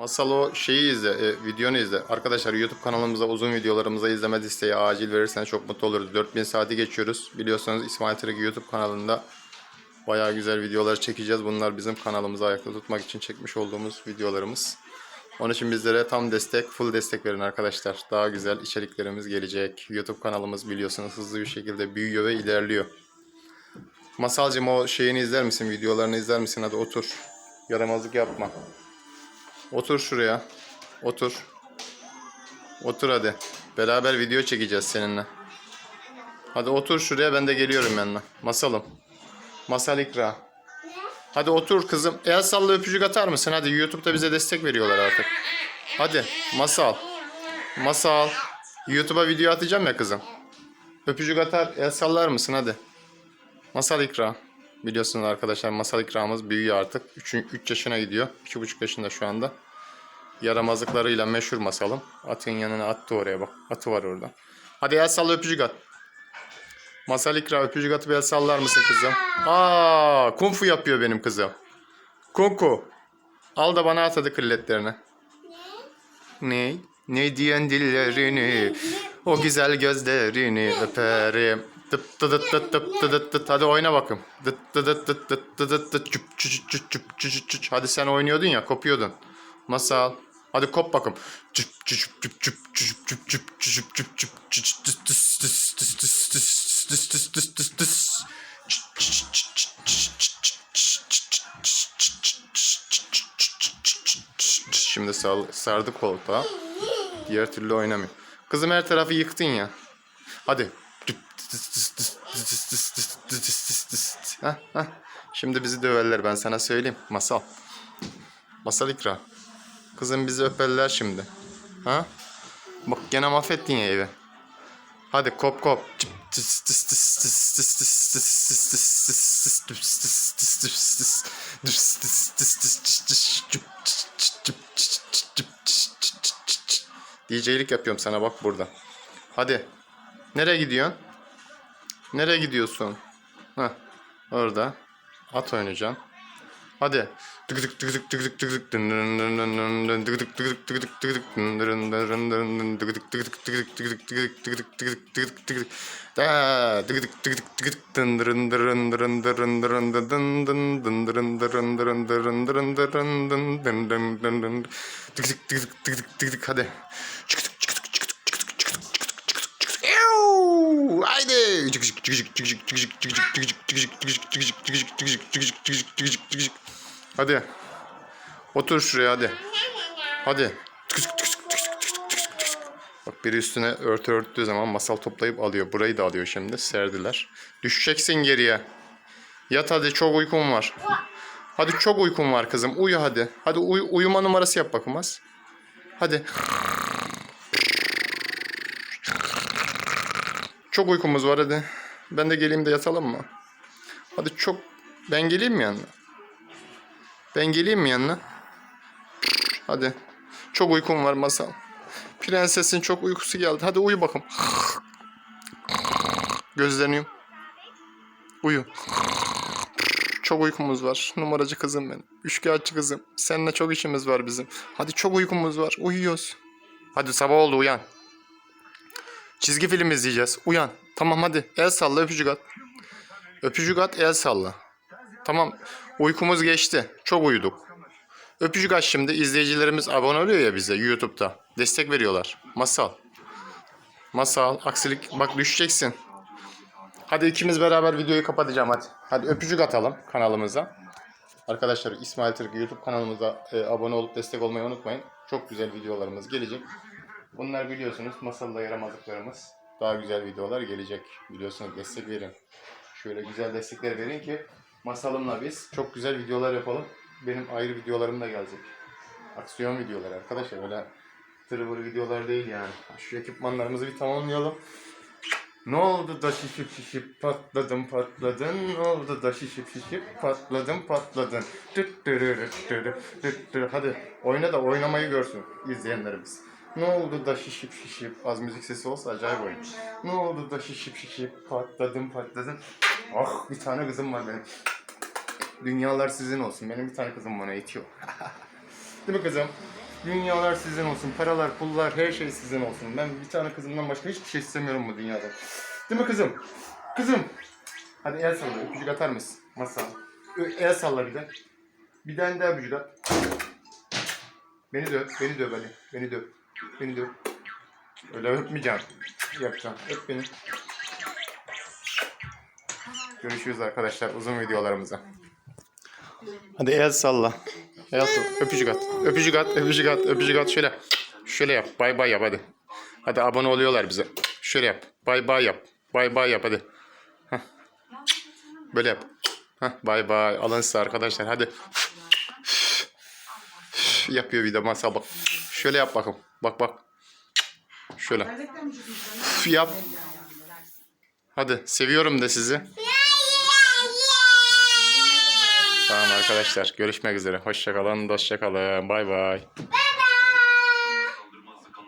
Masal o şeyi izle, e, videonu izle. Arkadaşlar YouTube kanalımızda uzun videolarımıza izleme listeyi acil verirseniz çok mutlu oluruz. 4000 saati geçiyoruz. Biliyorsunuz İsmail Tırık YouTube kanalında bayağı güzel videolar çekeceğiz. Bunlar bizim kanalımızı ayakta tutmak için çekmiş olduğumuz videolarımız. Onun için bizlere tam destek, full destek verin arkadaşlar. Daha güzel içeriklerimiz gelecek. YouTube kanalımız biliyorsunuz hızlı bir şekilde büyüyor ve ilerliyor. Masalcım o şeyini izler misin? Videolarını izler misin? Hadi otur. Yaramazlık yapma. Otur şuraya. Otur. Otur hadi. Beraber video çekeceğiz seninle. Hadi otur şuraya ben de geliyorum yanına. Masalım. Masal ikra. Hadi otur kızım. El salla öpücük atar mısın? Hadi YouTube'da bize destek veriyorlar artık. Hadi masal. Masal. YouTube'a video atacağım ya kızım. Öpücük atar el sallar mısın hadi. Masal ikra. Biliyorsunuz arkadaşlar masal ikramımız büyüyor artık. 3, 3 yaşına gidiyor. 2,5 yaşında şu anda. Yaramazlıklarıyla meşhur masalım. Atın yanına attı oraya bak. Atı var orada. Hadi el salla öpücük at. Masal ikra öpücük atıp el sallar mısın kızım? Aa, kung fu yapıyor benim kızım. Kung fu. Al da bana at hadi krilletlerini. Ne? Ne diyen dillerini, o güzel gözlerini öperim. Tıp tıdıt tıt tıp tıdıt tıt. Hadi oyna bakın. Tıt tıdıt tıt tıt tıdıt tıt. Çüp çüp çüp çüp çüp çüp. Hadi sen oynuyordun ya kopuyordun. Masal. Hadi kop bakalım. Şimdi sardı koltuğa. Diğer türlü oynamıyor. Kızım her tarafı yıktın ya. Hadi. Heh, heh. Şimdi bizi döverler ben sana söyleyeyim. Masal. Masal ikra. Kızım bizi öperler şimdi. Ha? Bak gene mahvettin ya evi. Hadi kop kop. DJ'lik yapıyorum sana bak burada. Hadi. Nereye gidiyorsun? Nereye gidiyorsun? Heh, orada. At oynayacaksın. Hadi. Hadi. Çık çık Hadi. Otur şuraya hadi. Hadi. Bak biri üstüne örtü örttüğü zaman masal toplayıp alıyor. Burayı da alıyor şimdi. Serdiler. Düşeceksin geriye. Yat hadi çok uykum var. Hadi çok uykum var kızım. Uyu hadi. Hadi uy uyuma numarası yap bakayım az. Hadi. Çok uykumuz var hadi. Ben de geleyim de yatalım mı? Hadi çok... Ben geleyim mi yanına? Ben geleyim mi yanına? Hadi. Çok uykum var masal. Prensesin çok uykusu geldi. Hadi uyu bakalım. Gözlerini yum. Uyu. Çok uykumuz var. Numaracı kızım benim. Üçkağıtçı kızım. Seninle çok işimiz var bizim. Hadi çok uykumuz var. Uyuyoruz. Hadi sabah oldu uyan. Çizgi film izleyeceğiz. Uyan. Tamam hadi. El salla öpücük at. Öpücük at el salla. Tamam. Uykumuz geçti. Çok uyuduk. Öpücük aç şimdi. İzleyicilerimiz abone oluyor ya bize YouTube'da. Destek veriyorlar. Masal. Masal. Aksilik. Bak düşeceksin. Hadi ikimiz beraber videoyu kapatacağım hadi. Hadi öpücük atalım kanalımıza. Arkadaşlar İsmail Türk YouTube kanalımıza e, abone olup destek olmayı unutmayın. Çok güzel videolarımız gelecek. Bunlar biliyorsunuz masalla yaramazlıklarımız. Daha güzel videolar gelecek. Biliyorsunuz destek verin. Şöyle güzel destekler verin ki masalımla biz çok güzel videolar yapalım. Benim ayrı videolarım da gelecek. Aksiyon videoları arkadaşlar. Öyle tırvır videolar değil yani. Şu ekipmanlarımızı bir tamamlayalım. Ne oldu da şişip şişip patladın patladın. Ne oldu da şişip şişip patladın patladın. Tıt tırırıt tırı, tıt tırı. Hadi oyna da oynamayı görsün izleyenlerimiz. Ne oldu da şişip şişip az müzik sesi olsa acayip oyun. Ne oldu da şişip şişip patladın patladın. Ah bir tane kızım var benim. Dünyalar sizin olsun. Benim bir tane kızım bana itiyor. Değil mi kızım? Dünyalar sizin olsun. Paralar, pullar, her şey sizin olsun. Ben bir tane kızımdan başka hiçbir şey istemiyorum bu dünyada. Değil mi kızım? Kızım. Hadi el salla. Öpücük atar mısın? Masal. El salla bir de. Bir tane daha öpücük at. Beni de öp. Beni de öp hadi. Beni de öp. Beni de. Öyle öpmeyeceğim. Yapacağım. Öp beni. Görüşürüz arkadaşlar uzun videolarımıza. Hadi el salla. El salla. Öpücük at. Öpücük at. Öpücük at. Öpücük at. Şöyle. Şöyle yap. Bay bay yap hadi. Hadi abone oluyorlar bize. Şöyle yap. Bay bay yap. Bay bay yap hadi. Heh. Böyle yap. Heh, bay bay. Alın size arkadaşlar. Hadi. Yapıyor bir de masa bak. Şöyle yap bakın. Bak bak. Şöyle. Yap. Hadi seviyorum de sizi. Tamam arkadaşlar görüşmek üzere. Hoşçakalın, hoşçakalın. Bay bay.